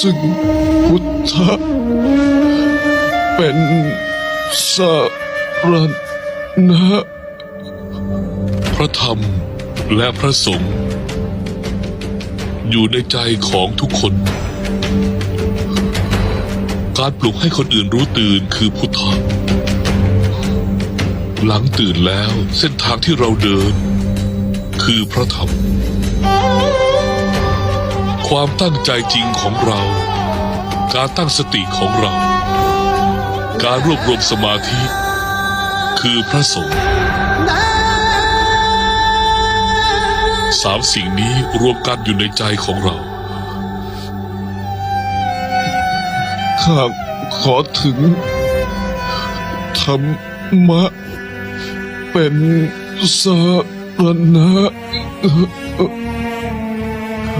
ซึ่งพุทธะเป็นสารณะพระธรรมและพระสงฆ์อยู่ในใจของทุกคน การปลุกให้คนอื่นรู้ตื่นคือพุทธะหลังตื่นแล้วเส้นทางที่เราเดิน คือพระธรรม ความตั้งใจจริงของเรา การตั้งสติของเรา การรวบรวมสมาธิ คือพระสงฆ์สามสิ่งนี้รวมกันอยู่ในใจของเรา ข้าขอถึงธรรมะ เป็นสารณะ